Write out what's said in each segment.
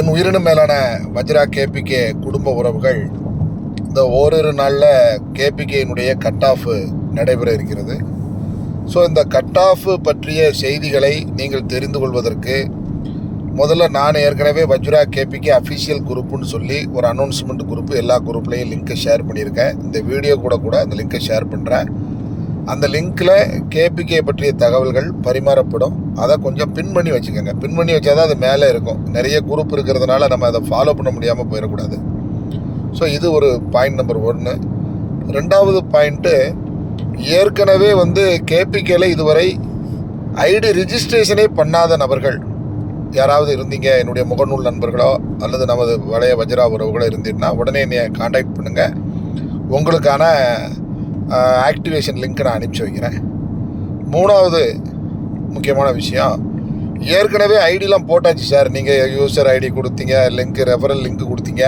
என் உயிரினும் மேலான வஜ்ரா கேபிகே குடும்ப உறவுகள் இந்த ஓரிரு நாளில் கேபிகேயினுடைய கட் ஆஃப் நடைபெற இருக்கிறது. ஸோ இந்த கட் ஆஃப் பற்றிய செய்திகளை நீங்கள் தெரிந்து கொள்வதற்கு முதல்ல நான் ஏற்கனவே வஜ்ரா கேபிகே அஃபிஷியல் குரூப்புன்னு சொல்லி ஒரு அனௌன்ஸ்மெண்ட் குரூப் எல்லா குரூப்லேயும் லிங்க்கை ஷேர் பண்ணியிருக்கேன். இந்த வீடியோ கூட கூட அந்த லிங்க்கை ஷேர் பண்ணுறேன் அந்த லிங்க்கில் கேபிகே பற்றிய தகவல்கள் பரிமாறப்படும். அதை கொஞ்சம் பின் பண்ணி வச்சுக்கோங்க. பின் பண்ணி வச்சா தான் அது மேலே இருக்கும். நிறைய குரூப் இருக்கிறதுனால நம்ம அதை ஃபாலோ பண்ண முடியாமல் போயிடக்கூடாது. ஸோ இது ஒரு பாயிண்ட் நம்பர் ஒன்று ரெண்டாவது பாயிண்ட்டு ஏற்கனவே வந்து கேபிகேல இதுவரை ஐடி ரிஜிஸ்ட்ரேஷனே பண்ணாத நபர்கள் யாராவது இருந்தீங்க என்னுடைய முகநூல் நண்பர்களோ அல்லது நமது வளைய வஜ்ரா உறவுகளோ இருந்தீங்கன்னா உடனே என்னை காண்டாக்ட் பண்ணுங்கள் உங்களுக்கான ஆக்டிவேஷன் லிங்க் நான் அனுப்பிச்சி வைக்கிறேன். மூணாவது முக்கியமான விஷயம் ஏற்கனவே ஐடிலாம் போட்டாச்சு சார். நீங்கள் யூசர் ஐடி கொடுத்தீங்க லிங்க் ரெஃபரல் லிங்க் கொடுத்தீங்க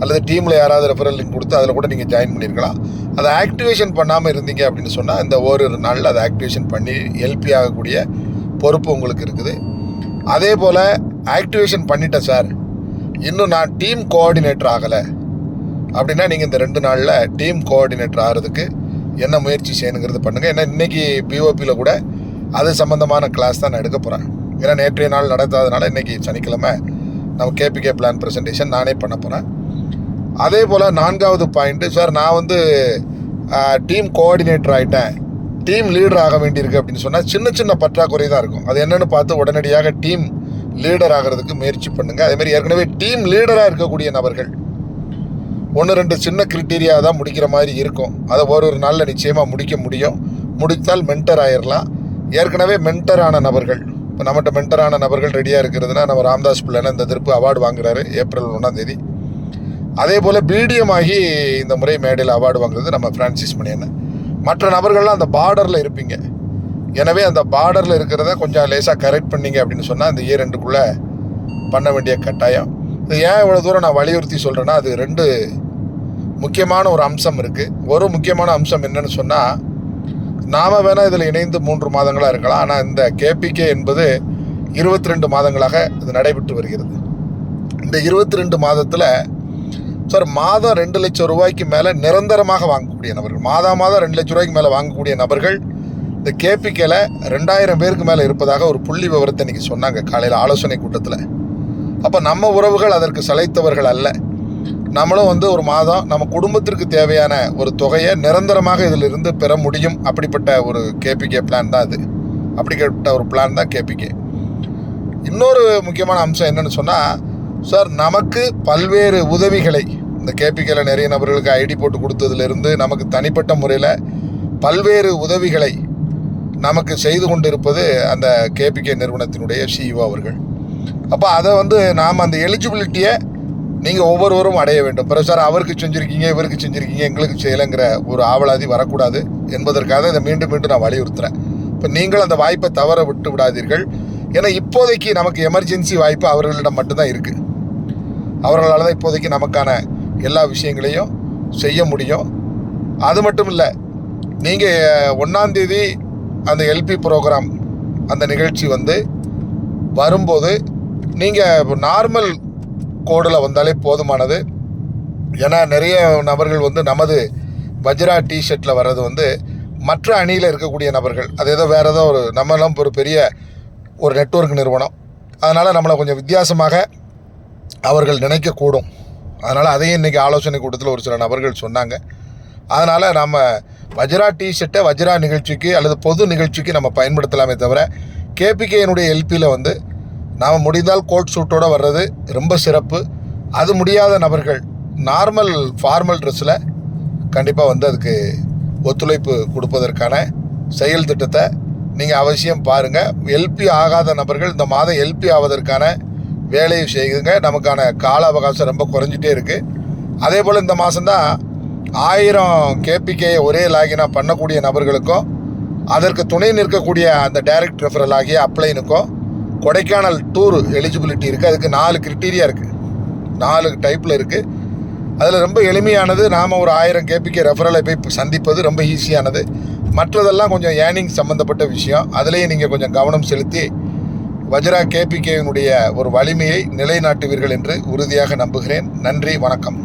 அல்லது டீமில் யாராவது ரெஃபரல் லிங்க் கொடுத்து அதில் கூட நீங்கள் ஜாயின் பண்ணியிருக்கலாம் அதை ஆக்டிவேஷன் பண்ணாமல் இருந்தீங்க அப்படின்னு சொன்னால் இந்த ஓரிரு நாளில் அதை ஆக்டிவேஷன் பண்ணி எல்பி ஆகக்கூடிய பொறுப்பு உங்களுக்கு இருக்குது. அதே போல் ஆக்டிவேஷன் பண்ணிட்டேன் சார். இன்னும் நான் டீம் கோஆர்டினேட்டர் ஆகலை. அப்படின்னா நீங்கள் இந்த ரெண்டு நாளில் டீம் கோஆர்டினேட்டர் ஆகிறதுக்கு என்ன முயற்சி செய்யணுங்கிறது பண்ணுங்கள் ஏன்னா இன்றைக்கி பிஓபியில் கூட அது சம்மந்தமான கிளாஸ் தான் நான் எடுக்க போகிறேன் ஏன்னா நேற்றைய நாள் நடத்தாதனால இன்றைக்கி சனிக்கிழமை நம்ம கேபிகே பிளான் ப்ரெசன்டேஷன் நானே பண்ண போகிறேன் அதே போல் நான்காவது பாயிண்ட்டு சார் நான் வந்து டீம் கோஆர்டினேட்டர் ஆகிட்டேன் டீம் லீடர் ஆக வேண்டியிருக்கு அப்படின்னு சொன்னால் சின்ன சின்ன பற்றாக்குறை தான் இருக்கும். அது என்னென்னு பார்த்து உடனடியாக டீம் லீடர் ஆகிறதுக்கு முயற்சி பண்ணுங்கள் அதேமாதிரி ஏற்கனவே டீம் லீடராக இருக்கக்கூடிய நபர்கள் ஒன்று ரெண்டு சின்ன கிரிட்டீரியா தான் முடிக்கிற மாதிரி இருக்கும். அதை ஒரு ஒரு நாளில் நிச்சயமாக முடிக்க முடியும். முடித்தால் மென்டர் ஆயிடலாம் ஏற்கனவே மென்டரான நபர்கள் இப்போ நம்மகிட்ட மென்டரான நபர்கள் ரெடியாக இருக்கிறதுனா நம்ம ராம்தாஸ் பிள்ளைன இந்த திருப்பு அவார்டு வாங்குறாரு ஏப்ரல் ஒன்றாம் தேதி. அதே போல் பிடிஎம் ஆகி இந்த முறை மேடையில் அவார்டு வாங்குறது நம்ம ஃப்ரான்சிஸ் மணியன்னு மற்ற நபர்கள்லாம் அந்த பார்டரில் இருப்பீங்க. எனவே அந்த பார்டரில் இருக்கிறத கொஞ்சம் லேசாக கரெக்ட் பண்ணீங்க அப்படின்னு சொன்னால் அந்த இயர் ரெண்டுக்குள்ளே பண்ண வேண்டிய கட்டாயம். இது ஏன் இவ்வளோ தூரம் நான் வலியுறுத்தி சொல்கிறேன்னா அது ரெண்டு முக்கியமான ஒரு அம்சம் இருக்குது ஒரு முக்கியமான அம்சம் என்னன்னு சொன்னால் நாம் வேணால் இதில் இணைந்து மூன்று மாதங்களாக இருக்கலாம். ஆனால் இந்த கேபிகே என்பது இருபத்தி ரெண்டு மாதங்களாக இது நடைபெற்று வருகிறது. இந்த இருபத்தி ரெண்டு மாதத்தில் சார் மாதம் ரெண்டு லட்சம் ரூபாய்க்கு மேலே நிரந்தரமாக வாங்கக்கூடிய நபர்கள் மாதம் மாதம் ரெண்டு லட்சம் ரூபாய்க்கு மேலே வாங்கக்கூடிய நபர்கள் இந்த கேபிகேல ரெண்டாயிரம் பேருக்கு மேலே இருப்பதாக ஒரு புள்ளி விவரத்தை இன்றைக்கி சொன்னாங்க காலையில் ஆலோசனை கூட்டத்தில். அப்போ நம்ம உறவுகள் அதற்கு சளைத்தவர்கள் அல்ல. நம்மளும் வந்து ஒரு மாதம் நம்ம குடும்பத்திற்கு தேவையான ஒரு தொகையை நிரந்தரமாக இதிலிருந்து பெற முடியும் அப்படிப்பட்ட ஒரு கேபிகே பிளான் தான் அது. அப்படிப்பட்ட ஒரு பிளான் தான் கேபிகே. இன்னொரு முக்கியமான அம்சம் என்னென்னு சொன்னால் சார் நமக்கு பல்வேறு உதவிகளை இந்த கேபிகேல நிறைய நபர்களுக்கு ஐடி போட்டு கொடுத்ததுலேருந்து நமக்கு தனிப்பட்ட முறையில் பல்வேறு உதவிகளை நமக்கு செய்து கொண்டிருப்பது அந்த கேபிகே நிறுவனத்தினுடைய சிஇஓ அவர்கள். அப்போ அதை வந்து நாம் அந்த எலிஜிபிலிட்டியை நீங்கள் ஒவ்வொருவரும் அடைய வேண்டும். பிறகு சார் அவருக்கு செஞ்சுருக்கீங்க இவருக்கு செஞ்சுருக்கீங்க எங்களுக்கு செய்யலைங்கிற ஒரு ஆவலாதி வரக்கூடாது என்பதற்காக இதை மீண்டும் மீண்டும் நான் வலியுறுத்துகிறேன் இப்போ நீங்கள் அந்த வாய்ப்பை தவற விட்டு விடாதீர்கள். ஏன்னா இப்போதைக்கு நமக்கு எமர்ஜென்சி வாய்ப்பு அவர்களிடம் மட்டும்தான் இருக்குது அவர்களால் தான் இப்போதைக்கு நமக்கான எல்லா விஷயங்களையும் செய்ய முடியும். அது மட்டும் இல்லை நீங்கள் ஒன்றாந்தேதி அந்த எல்பி ப்ரோக்ராம் அந்த நிகழ்ச்சி வந்து வரும்போது நீங்கள் நார்மல் கோடில் வந்தாலே போதுமானது. ஏன்னா நிறைய நபர்கள் வந்து நமது வஜ்ரா டிஷர்ட்டில் வர்றது வந்து மற்ற அணியில் இருக்கக்கூடிய நபர்கள். அது ஏதோ வேறு ஏதோ ஒரு நம்மளாம் ஒரு பெரிய ஒரு நெட்வொர்க் நிறுவனம். அதனால் நம்மளை கொஞ்சம் வித்தியாசமாக அவர்கள் நினைக்கக்கூடும். அதனால் அதையும் இன்றைக்கி ஆலோசனை கூட்டத்தில் ஒரு சில நபர்கள் சொன்னாங்க. அதனால் நம்ம வஜ்ரா டிஷர்ட்டை வஜ்ரா நிகழ்ச்சிக்கு அல்லது பொது நிகழ்ச்சிக்கு நம்ம பயன்படுத்தலாமே தவிர கேபிகேனுடைய எல்பியில் வந்து நாம் முடிந்தால் கோட் சூட்டோடு வர்றது ரொம்ப சிறப்பு. அது முடியாத நபர்கள் நார்மல் ஃபார்மல் ட்ரெஸ்ஸில் கண்டிப்பாக வந்து அதுக்கு ஒத்துழைப்பு கொடுப்பதற்கான செயல் திட்டத்தை நீங்கள் அவசியம் பாருங்கள் எல்பி ஆகாத நபர்கள் இந்த மாதம் எல்பி ஆவதற்கான வேலையை செய்யுங்க நமக்கான கால அவகாசம் ரொம்ப குறைஞ்சிட்டே இருக்குது அதே போல் இந்த மாதம்தான் ஆயிரம் கேபிகே ஒரே லாகினாக பண்ணக்கூடிய நபர்களுக்கும் அதற்கு துணை நிற்கக்கூடிய அந்த டைரக்ட் ரெஃபரல் ஆகிய அப்ளைனுக்கும் கொடைக்கானல் டூர் எலிஜிபிலிட்டி இருக்குது அதுக்கு நாலு கிரிட்டீரியா இருக்குது நாலு டைப்பில் இருக்குது அதில் ரொம்ப எளிமையானது நாம் ஒரு ஆயிரம் கேபிக்கு ரெஃபரலை போய் சந்திப்பது ரொம்ப ஈஸியானது மற்றதெல்லாம் கொஞ்சம் ஏர்னிங் சம்மந்தப்பட்ட விஷயம். அதுலேயும் நீங்கள் கொஞ்சம் கவனம் செலுத்தி வஜ்ரா கேபிகேவினுடைய ஒரு வலிமையை நிலைநாட்டுவீர்கள் என்று உறுதியாக நம்புகிறேன். நன்றி வணக்கம்.